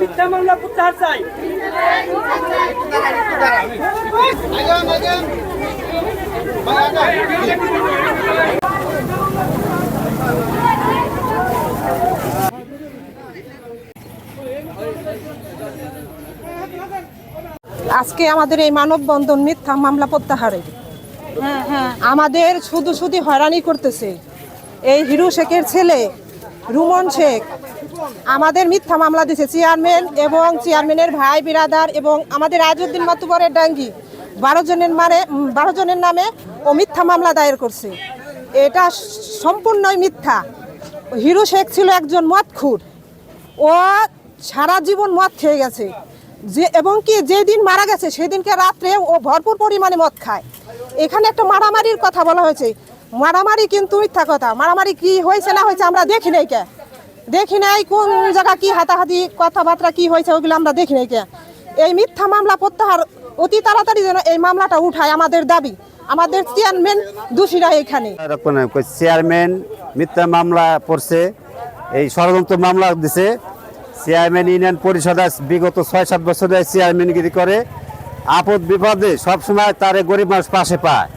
মিথ্যা মামলা প্রত্যাহার চাই। আজকে আমাদের এই মানববন্ধন মিথ্যা মামলা প্রত্যাহারের আমাদের শুধু শুধু হয়রানি করতেছে। এই হিরু শেখের ছেলে রুমন শেখ আমাদের মিথ্যা মামলা দিছে চেয়ারম্যান এবং চেয়ারম্যানের ভাই, বিরাদার এবং আমাদের আজউদ্দিন মাতুবরের ডাঙ্গি। বারো জনের মানে বারো জনের নামে ও মিথ্যা মামলা দায়ের করছে। এটা সম্পূর্ণই মিথ্যা। হিরু শেখ ছিল একজন মদখুর ও সারা জীবন মদ খেয়ে গেছে। যে, এবং কি যেদিন মারা গেছে, সেদিনকে রাত্রে ও ভরপুর পরিমাণে মদ খায়। এখানে একটা মারামারির কথা বলা হয়েছে। মারামারি কিন্তু মিথ্যা কথা। মারামারি কি হয়েছে না হয়েছে আমরা দেখি নাই কে। দেখি নাই কোন জায়গা কি হাতাহাতি, কথাবার্তা কি হয়েছে ওগুলো আমরা দেখি নাই কে। এই মিথ্যা মামলা প্রত্যাহার অতি তাড়াতাড়ি যেন এই মামলাটা উঠায় আমাদের দাবি। আমাদের চেয়ারম্যান দোষীরা এখানে। চেয়ারম্যান মিথ্যা মামলা পড়ছে এই ষড়যন্ত্র মামলা দিছে। চেয়ারম্যান ইউনিয়ন পরিষদ বিগত ছয় সাত বছর চেয়ারম্যানগিরি করে। আপদ বিপদে সবসময় তারে গরিব মানুষ পাশে পায়।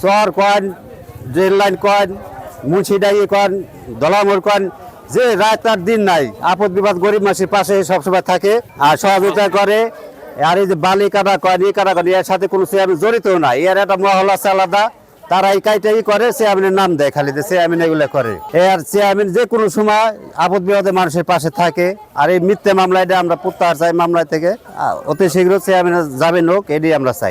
চর কয়েন, রেল লাইন কন মুন্সিডাঙ্গি কন দলামোর কন যে রাত আর দিন নাই, আপদ বিপদ, গরিব মানুষের পাশে সবসময় থাকে আর সহযোগিতা করে। আর এই যে বালি কাটা ই কাটা কন এর সাথে কোনো চেয়ারম্যান জড়িত নাই। এর একটা মহল্লা আছে আলাদা, তারা এই কাইটাই করে, চেয়ারম্যানের নাম দেয় খালি, যে চেয়ারম্যান এগুলো করে। আর চেয়ারম্যান যে কোনো সময় আপদ বিপদে মানুষের পাশে থাকে, আর এই মিথ্যে মামলা এটা আমরা প্রত্যাহার চাই মামলা থেকে। অতি শীঘ্র চেয়ারম্যান যাবেন হোক এটি আমরা চাই।